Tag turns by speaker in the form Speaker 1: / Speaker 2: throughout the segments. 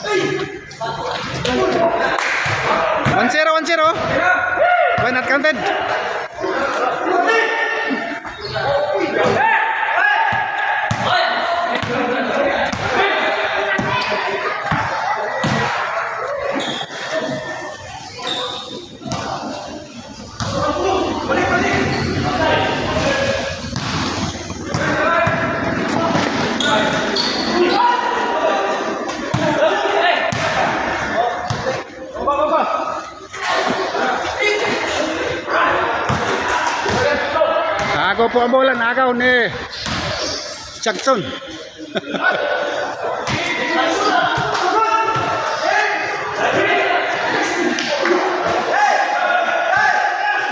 Speaker 1: One zero, one zero. Why not counted? Nagaw po ang bola, nagaw ni Jackson.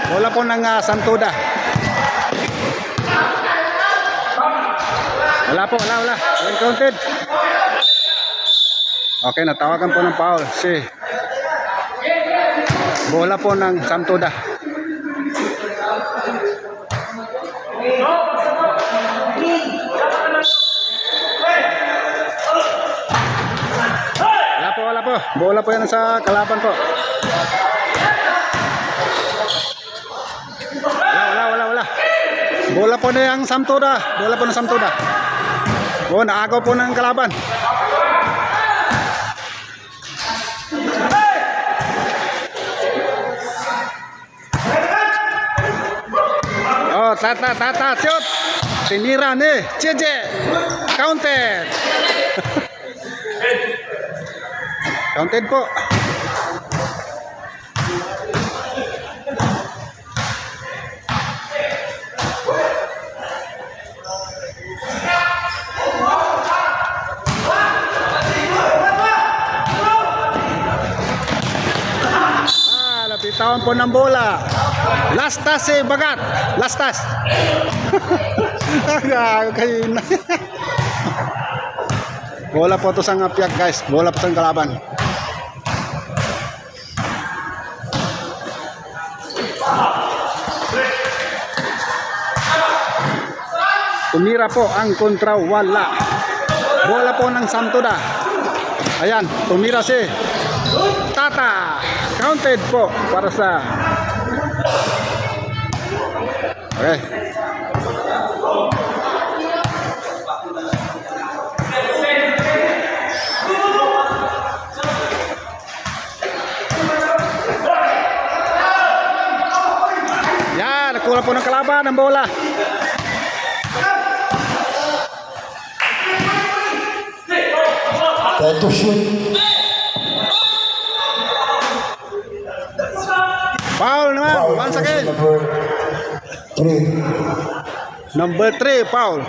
Speaker 1: bola po ng ah, Santuda. Wala po, wala, wala. Well counted. Okay, natawagan po ng foul. Si bola po ng Santuda. Wala po, wala po. Bola po yan sa kalaban po. Wala, wala, wala, wala. Bola po na yung Samtuda. Bola po ng Samtuda. Oh, naagaw po ng kalaban. Oh, tata, tata, shoot. Tinira ni Jeje. Counted. Counted po. Ah, napitawan po ng bola. Lastas si Bagat. Lastas. Bola po to sa ngapiak guys. Bola po sa kalaban. Tumira po ang kontra wala. Bola po ng Samtoda. Ayan, tumira si Tata. Counted po para sa Okay. Yan, nakuha po ng kalaban ng bola.
Speaker 2: Try to shoot.
Speaker 1: Foul naman,
Speaker 2: Foul
Speaker 1: once
Speaker 2: person
Speaker 1: again.
Speaker 2: Number three.
Speaker 1: Number 3, foul.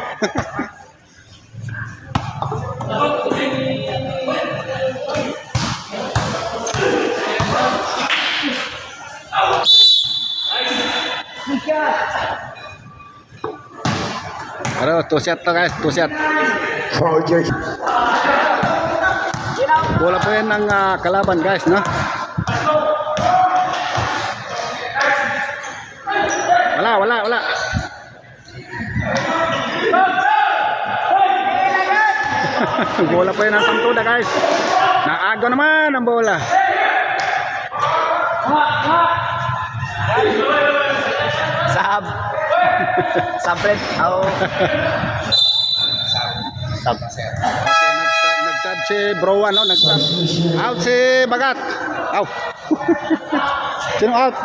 Speaker 1: Pero, two shot to guys, two shot.
Speaker 2: Foul jersey.
Speaker 1: Bola po yan ng ah, kalaban guys, no? Wala, wala, wala. bola po yan ng Samtuda guys. Naago naman ang bola.
Speaker 3: Sab. Sabret. Au. Sab.
Speaker 1: Okay, nag nagsab si Bro ano, nagsab. Out si Bagat. Out. Sino out?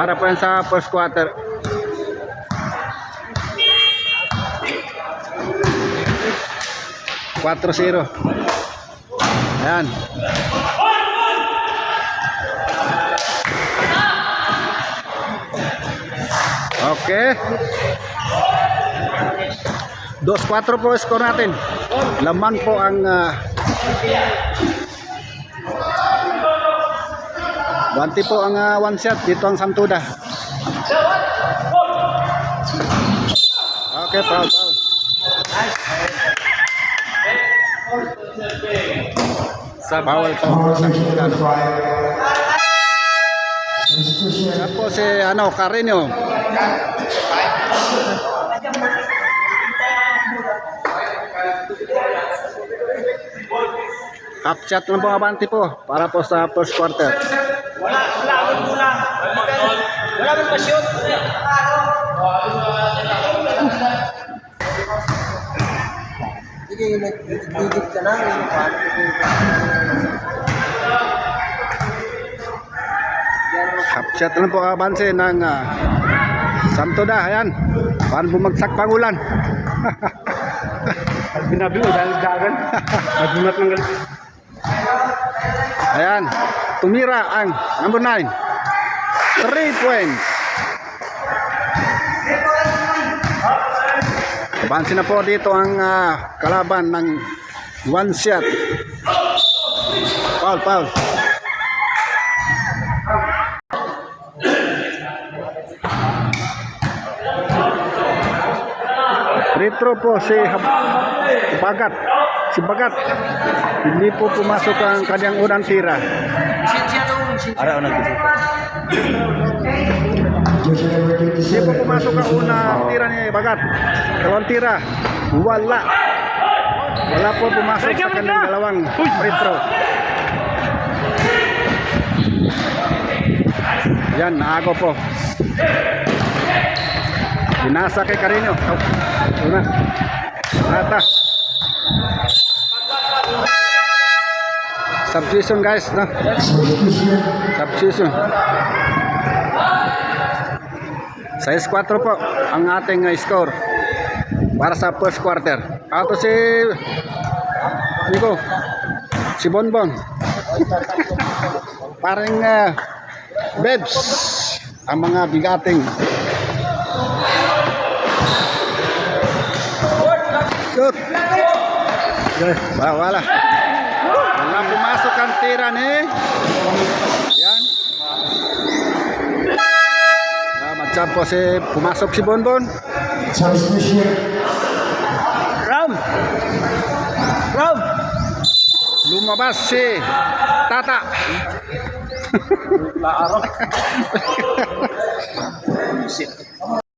Speaker 1: Para po yan sa first quarter. Quatro zero. Ayan. Okay. 2-4 po score natin. Laman po ang uh, Ganti po ang uh, one set dito ang Santuda. Okay, proud. Sa bawal po Santuda.
Speaker 2: Yan
Speaker 1: po si ano, Carino. Kapchat lang po abanti po para po sa first quarter.
Speaker 3: Wala, wala, wala, wala. Wala mo pa-shoot. Sige, nagtigit ka na.
Speaker 1: Shot lang po abante ng uh, Santoda. Ayan. Paano bumagsak pang ulan?
Speaker 4: Binabi mo dahil dagan. Nagulat ng galit.
Speaker 1: Ayan. Tumira ang number 9. 3 points. Bansin na po dito ang ah, kalaban ng one shot. Foul, foul. Retro po si Bagat. Si Bagat. Hindi po pumasok ang kanyang unang tira.
Speaker 3: Ara,
Speaker 2: Jersey number
Speaker 1: Hindi po
Speaker 2: 27.
Speaker 1: pumasok ang unang tira ni Bagat. Dalawang tira. Wala. Wala po pumasok sa kanyang dalawang retro. Yan, naago po. Binasa kay Carino. Oh, una. Nata. Substitution guys, no?
Speaker 2: Substitution.
Speaker 1: Sa 4 po ang ating uh, score para sa first quarter. Ato si Nico. Si Bonbon. Parang uh, Bebs ang mga bigating. Shoot. Yes, wala, wala. Wala ang tira ni yan. Ah, matchap po si pumasok si Bonbon.
Speaker 3: Ram! Ram!
Speaker 1: Lumabas si Tata.
Speaker 3: Laaro.